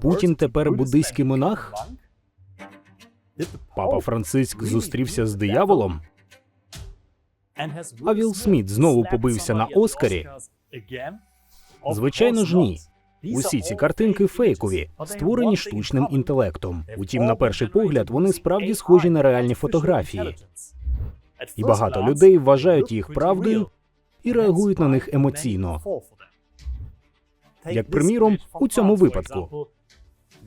Путін тепер буддийський монах? Папа Франциск зустрівся з дияволом? А Вілл Сміт знову побився на Оскарі? Звичайно ж, ні. Усі ці картинки фейкові, створені штучним інтелектом. Утім, на перший погляд, вони справді схожі на реальні фотографії. І багато людей вважають їх правдою і реагують на них емоційно. Як приміром, у цьому випадку.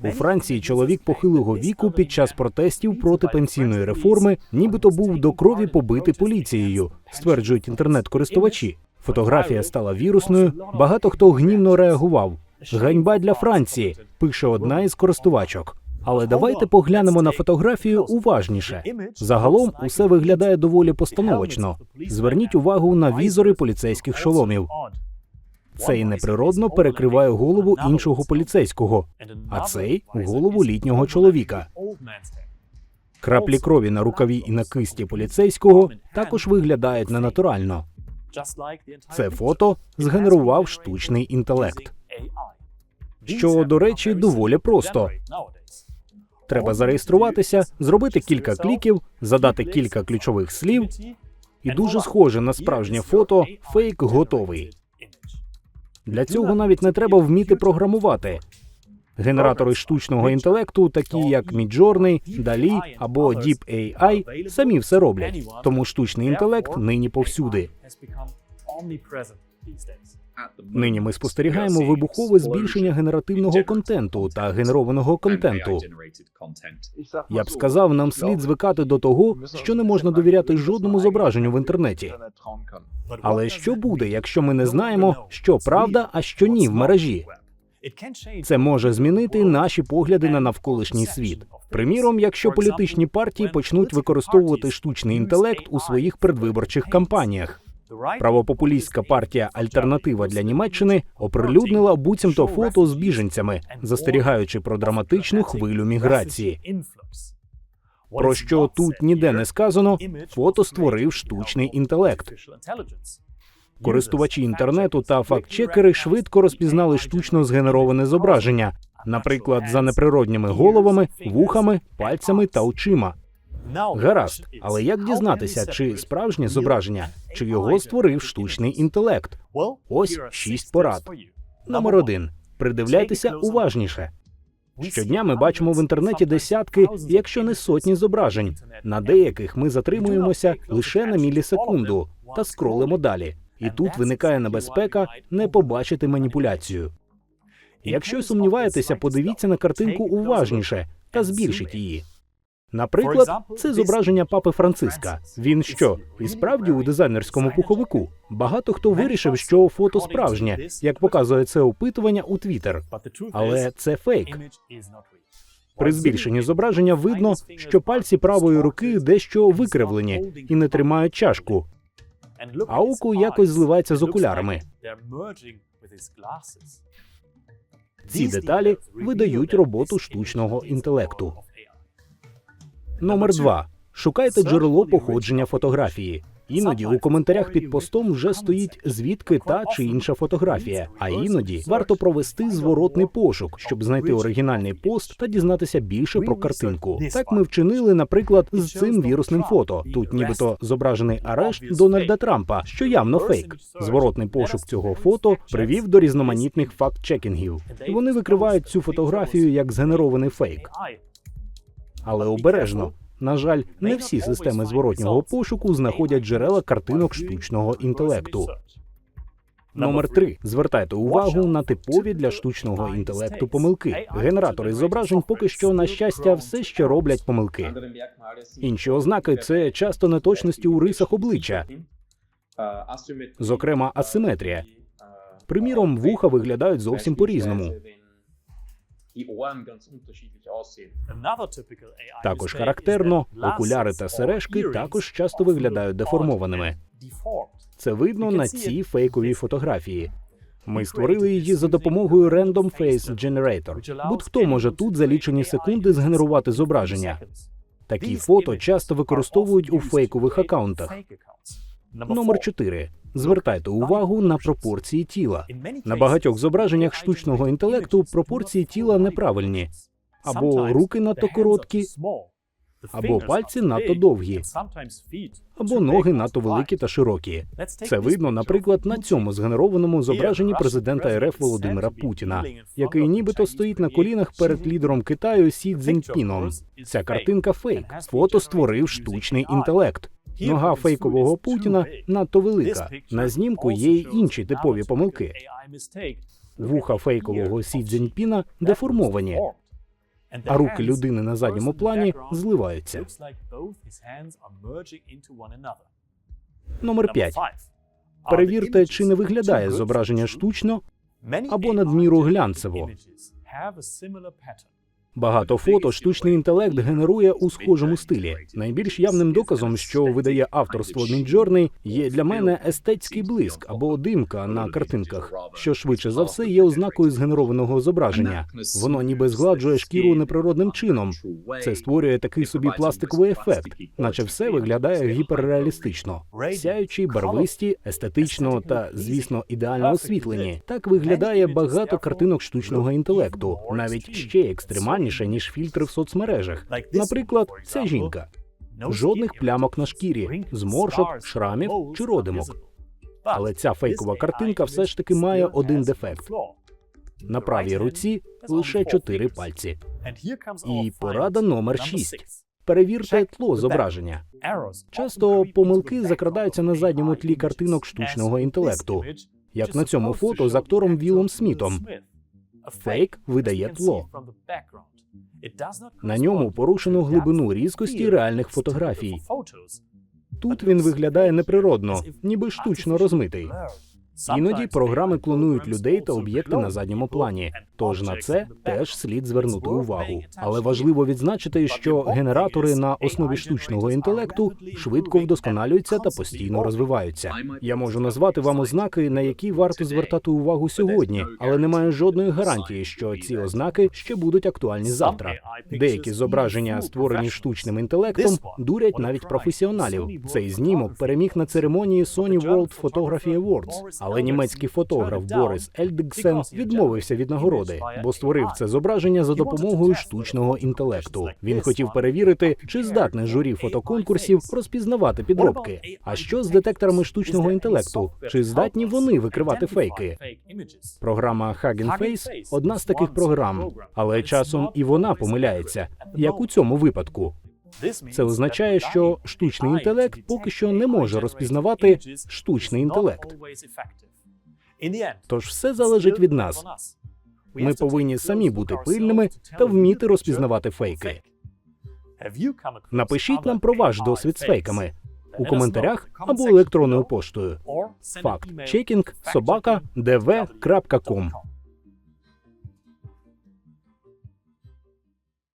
У Франції чоловік похилого віку під час протестів проти пенсійної реформи нібито був до крові побитий поліцією, стверджують інтернет-користувачі. Фотографія стала вірусною. Багато хто гнівно реагував. Ганьба для Франції, пише одна із користувачок. Але давайте поглянемо на фотографію уважніше. Загалом усе виглядає доволі постановочно. Зверніть увагу на візори поліцейських шоломів. Цей неприродно перекриває голову іншого поліцейського, а цей голову літнього чоловіка. Краплі крові на рукаві і на кисті поліцейського також виглядають ненатурально. Це фото згенерував штучний інтелект. Що, до речі, доволі просто. Треба зареєструватися, зробити кілька кліків, задати кілька ключових слів, і дуже схоже на справжнє фото, фейк готовий. Для цього навіть не треба вміти програмувати. Генератори штучного інтелекту, такі як Midjourney, DALL-E або Deep самі все роблять. Тому штучний інтелект нині повсюди. Нині ми спостерігаємо вибухове збільшення генеративного контенту та генерованого контенту. Я б сказав, нам слід звикати до того, що не можна довіряти жодному зображенню в інтернеті. Але що буде, якщо ми не знаємо, що правда, а що ні в мережі? Це може змінити наші погляди на навколишній світ. Приміром, якщо політичні партії почнуть використовувати штучний інтелект у своїх передвиборчих кампаніях. Правопопулістська партія Альтернатива для Німеччини оприлюднила буцімто фото з біженцями, застерігаючи про драматичну хвилю міграції. Про що тут ніде не сказано, фото створив штучний інтелект. Користувачі інтернету та фактчекери швидко розпізнали штучно згенероване зображення, наприклад, за неприродніми головами, вухами, пальцями та очима. Гаразд, але як дізнатися, чи справжнє зображення, чи його створив штучний інтелект? Ось шість порад. Номер один: придивляйтеся уважніше. Щодня ми бачимо в інтернеті десятки, якщо не сотні зображень. На деяких ми затримуємося лише на мілісекунду та скролимо далі. І тут виникає небезпека не побачити маніпуляцію. Якщо сумніваєтеся, подивіться на картинку уважніше та збільшіть її. Наприклад, це зображення папи Франциска. Він що, і справді у дизайнерському пуховику? Багато хто вирішив, що фото справжнє, як показує це опитування у Твіттер. Але це фейк. При збільшенні зображення видно, що пальці правої руки дещо викривлені і не тримають чашку, а око якось зливається з окулярами. Ці деталі видають роботу штучного інтелекту. Номер два. Шукайте джерело походження фотографії. Іноді у коментарях під постом вже стоїть звідки та чи інша фотографія. А іноді варто провести зворотний пошук, щоб знайти оригінальний пост та дізнатися більше про картинку. Так ми вчинили, наприклад, з цим вірусним фото. Тут нібито зображений арешт Дональда Трампа, що явно фейк. Зворотний пошук цього фото привів до різноманітних факт-чекінгів. Вони викривають цю фотографію як згенерований фейк. Але обережно. На жаль, не всі системи зворотнього пошуку знаходять джерела картинок штучного інтелекту. Номер три. Звертайте увагу на типові для штучного інтелекту помилки. Генератори зображень поки що, на щастя, все ще роблять помилки. Інші ознаки це часто неточності у рисах обличчя, зокрема асиметрія. Приміром, вуха виглядають зовсім по-різному. Також характерно, окуляри та сережки також часто виглядають деформованими. Це видно на цій фейковій фотографії. Ми створили її за допомогою Random Face Generator. Будь-хто може тут за лічені секунди згенерувати зображення. Такі фото часто використовують у фейкових акаунтах. Номер 4. Звертайте увагу на пропорції тіла. На багатьох зображеннях штучного інтелекту пропорції тіла неправильні, або руки надто короткі, або пальці надто довгі, або ноги надто великі та широкі. Це видно, наприклад, на цьому згенерованому зображенні президента РФ Володимира Путіна, який нібито стоїть на колінах перед лідером Китаю Сі Цзіньпіном. Ця картинка фейк. Фото створив штучний інтелект. Нога фейкового Путіна надто велика. На знімку є й інші типові помилки. Вуха фейкового Сі Цзіньпіна деформовані, а руки людини на задньому плані зливаються. Номер 5. Перевірте, чи не виглядає зображення штучно або надміру глянцево. Багато фото штучний інтелект генерує у схожому стилі. Найбільш явним доказом, що видає авторство Midjourney, є для мене естетський блиск або димка на картинках, що швидше за все є ознакою згенерованого зображення. Воно ніби згладжує шкіру неприродним чином. Це створює такий собі пластиковий ефект, наче все виглядає гіперреалістично. Сяючі, барвисті, естетично та, звісно, ідеально освітлені. Так виглядає багато картинок штучного інтелекту, навіть ще екстремальніше ніж фільтри в соцмережах. Наприклад, ця жінка. Жодних плямок на шкірі, зморшок, шрамів чи родимок. Але ця фейкова картинка все ж таки має один дефект. На правій руці лише чотири пальці. І порада номер 6. Перевірте тло зображення. Часто помилки закрадаються на задньому тлі картинок штучного інтелекту, як на цьому фото з актором Вілом Смітом. Фейк видає тло. На ньому порушено глибину різкості реальних фотографій. Тут він виглядає неприродно, ніби штучно розмитий. Іноді програми клонують людей та об'єкти на задньому плані. Тож на це теж слід звернути увагу. Але важливо відзначити, що генератори на основі штучного інтелекту швидко вдосконалюються та постійно розвиваються. Я можу назвати вам ознаки, на які варто звертати увагу сьогодні, але немає жодної гарантії, що ці ознаки ще будуть актуальні завтра. Деякі зображення, створені штучним інтелектом, дурять навіть професіоналів. Цей знімок переміг на церемонії Sony World Photography Awards, але німецький фотограф Борис Ельдиксен відмовився від нагороди, бо створив це зображення за допомогою штучного інтелекту. Він хотів перевірити, чи здатне журі фотоконкурсів розпізнавати підробки. А що з детекторами штучного інтелекту? Чи здатні вони викривати фейки? Програма Hugging Face – одна з таких програм, але часом і вона помиляється, як у цьому випадку. Це означає, що штучний інтелект поки що не може розпізнавати штучний інтелект. Тож все залежить від нас. Ми повинні самі бути пильними та вміти розпізнавати фейки. Напишіть нам про ваш досвід з фейками у коментарях або електронною поштою. Факт чекінг собака dv.com